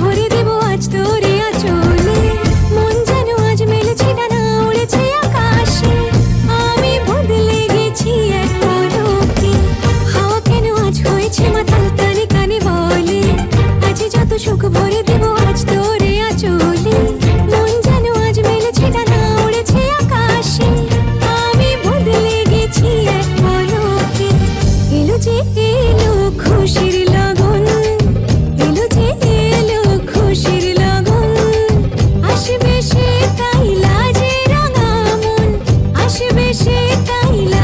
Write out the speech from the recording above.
ভরে দেব আজ তোরে। கையில